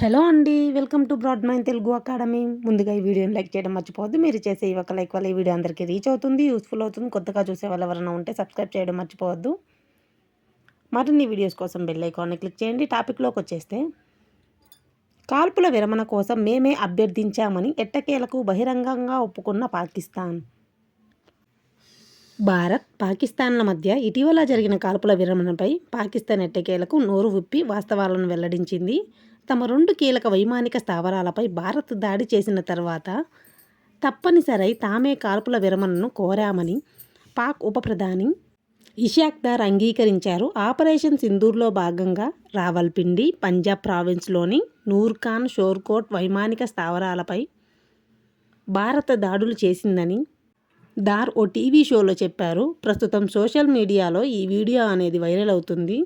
Hello అండి welcome to Broad Mind Telugu academy. ముందుగా ఈ వీడియోని లైక్ చేయడం మర్చిపోవద్దు. మీరు చేసే ఒక లైక్ వల్ల ఈ వీడియో అందరికీ రీచ్ అవుతుంది యూస్ఫుల్ అవుతుంది. కొత్తగా చూసే వాళ్ళు ఎవరైనా ఉంటే సబ్స్క్రైబ్ చేయడం మర్చిపోవద్దు. మరిన్ని వీడియోస్ కోసం బెల్ ఐకాన్ని క్లిక్ చేయండి. టాపిక్లోకి వచ్చేస్తే కాల్పుల విరమణ కోసం మేమే అభ్యర్థించామని ఎట్టకేలకు బహిరంగంగా ఒప్పుకున్న పాకిస్తాన్. భారత్ పాకిస్తాన్ల మధ్య ఇటీవల జరిగిన కాల్పుల విరమణపై పాకిస్తాన్ ఎట్టకేలకు నోరు విప్పి వాస్తవాలను వెల్లడించింది. తమ రెండు కీలక వైమానిక స్థావరాలపై భారత్ దాడి చేసిన తర్వాత తప్పనిసరై తామే కాల్పుల విరమణను కోరామని పాక్ ఉప ప్రధాని ఇషాక్దార్ అంగీకరించారు. ఆపరేషన్ సింధూర్లో భాగంగా రావల్పిండి పంజాబ్ ప్రావిన్స్లోని నూర్ఖాన్ షోర్కోట్ వైమానిక స్థావరాలపై భారత దాడులు చేసిందని దార్ ఓ టీవీ షోలో చెప్పారు. ప్రస్తుతం సోషల్ మీడియాలో ఈ వీడియో అనేది వైరల్ అవుతుంది.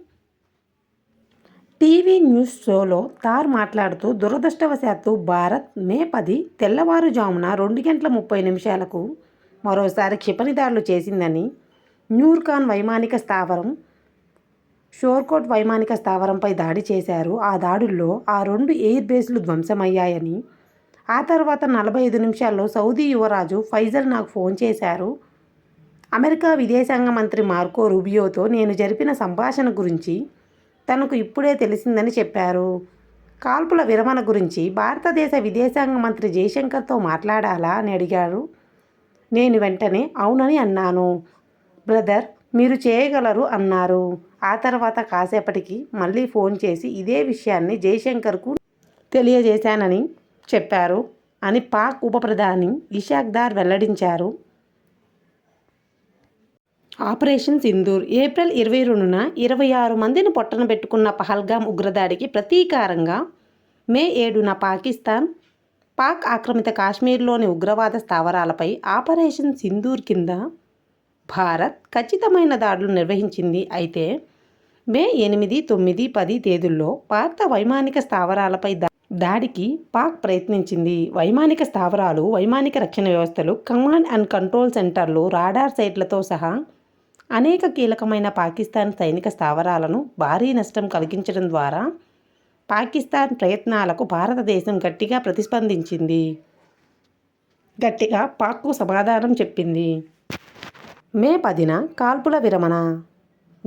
టీవీ న్యూస్ షోలో తార్ మాట్లాడుతూ దురదృష్టవశాత్తు భారత్ మే పది తెల్లవారుజామున రెండు గంటల ముప్పై నిమిషాలకు మరోసారి క్షిపణి దాడులు చేసిందని న్యూర్ఖాన్ వైమానిక స్థావరం షోర్కోట్ వైమానిక స్థావరంపై దాడి చేశారు. ఆ దాడుల్లో ఆ రెండు ఎయిర్ బేస్లు ధ్వంసమయ్యాయని ఆ తర్వాత నలభై ఐదు నిమిషాల్లో సౌదీ యువరాజు ఫైజల్ నాకు ఫోన్ చేశారు. అమెరికా విదేశాంగ మంత్రి మార్కో రూబియోతో నేను జరిపిన సంభాషణ గురించి తనకు ఇప్పుడే తెలిసిందని చెప్పారు. కాల్పుల విరమణ గురించి భారతదేశ విదేశాంగ మంత్రి జయశంకర్తో మాట్లాడాలా అని అడిగారు నేను వెంటనే అవునని అన్నాను. బ్రదర్ మీరు చేయగలరు అన్నారు. ఆ తర్వాత కాసేపటికి మళ్ళీ ఫోన్ చేసి ఇదే విషయాన్ని జయశంకర్కు తెలియజేశానని చెప్పారు అని పాక్ ఉప ప్రధాని ఇషాక్దార్ వెల్లడించారు. ఆపరేషన్ సింధూర్. ఏప్రిల్ ఇరవై రెండున ఇరవై ఆరు మందిని పొట్టన పెట్టుకున్న పహల్గామ్ ఉగ్రదాడికి ప్రతీకారంగా మే ఏడున పాకిస్తాన్ పాక్ ఆక్రమిత కాశ్మీర్లోని ఉగ్రవాద స్థావరాలపై ఆపరేషన్ సింధూర్ కింద భారత్ ఖచ్చితమైన దాడులు నిర్వహించింది. అయితే మే ఎనిమిది తొమ్మిది పది తేదీల్లో భారత వైమానిక స్థావరాలపై దాడికి పాక్ ప్రయత్నించింది. వైమానిక స్థావరాలు వైమానిక రక్షణ వ్యవస్థలు కమాండ్ అండ్ కంట్రోల్ సెంటర్లు రాడార్ సైట్లతో సహా అనేక కీలకమైన పాకిస్తాన్ సైనిక స్థావరాలను భారీ నష్టం కలిగించడం ద్వారా పాకిస్తాన్ ప్రయత్నాలకు భారతదేశం గట్టిగా ప్రతిస్పందించింది. గట్టిగా పాక్కు సమాధానం చెప్పింది. మే పదిన కాల్పుల విరమణ.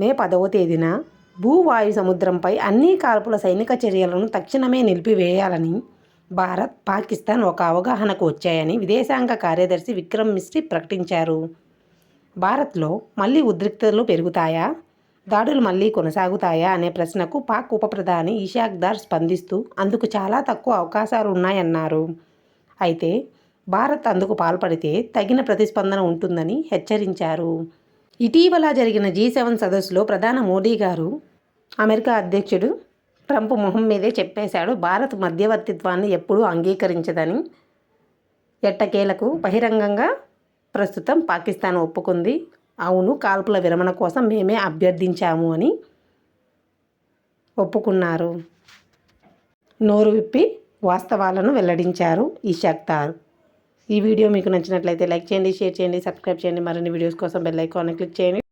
మే పదవ తేదీన భూవాయు సముద్రంపై అన్ని కాల్పుల సైనిక చర్యలను తక్షణమే నిలిపివేయాలని భారత్ పాకిస్తాన్ ఒక అవగాహనకు వచ్చాయని విదేశాంగ కార్యదర్శి విక్రమ్ మిస్రి ప్రకటించారు. భారత్లో మళ్ళీ ఉద్రిక్తతలు పెరుగుతాయా? దాడులు మళ్ళీ కొనసాగుతాయా అనే ప్రశ్నకు పాక్ ఉప ప్రధాని ఇషాక్దార్ స్పందిస్తూ అందుకు చాలా తక్కువ అవకాశాలు ఉన్నాయన్నారు. అయితే భారత్ అందుకు పాల్పడితే తగిన ప్రతిస్పందన ఉంటుందని హెచ్చరించారు. ఇటీవల జరిగిన జీ సెవెన్ సదస్సులో ప్రధాన మోడీ గారు అమెరికా అధ్యక్షుడు ట్రంప్ మొహం మీదే చెప్పేశాడు భారత్ మధ్యవర్తిత్వాన్ని ఎప్పుడూ అంగీకరించదని. ఎట్టకేలకు బహిరంగంగా ప్రస్తుతం పాకిస్తాన్ ఒప్పుకుంది. అవును కాల్పుల విరమణ కోసం మేమే అభ్యర్థించాము అని ఒప్పుకున్నారు. నోరు విప్పి వాస్తవాలను వెల్లడించారు ఈ శక్తార్ ఈ వీడియో మీకు నచ్చినట్లయితే లైక్ చేయండి షేర్ చేయండి సబ్స్క్రైబ్ చేయండి. మరిన్ని వీడియోస్ కోసం బెల్ ఐకాన్ని క్లిక్ చేయండి.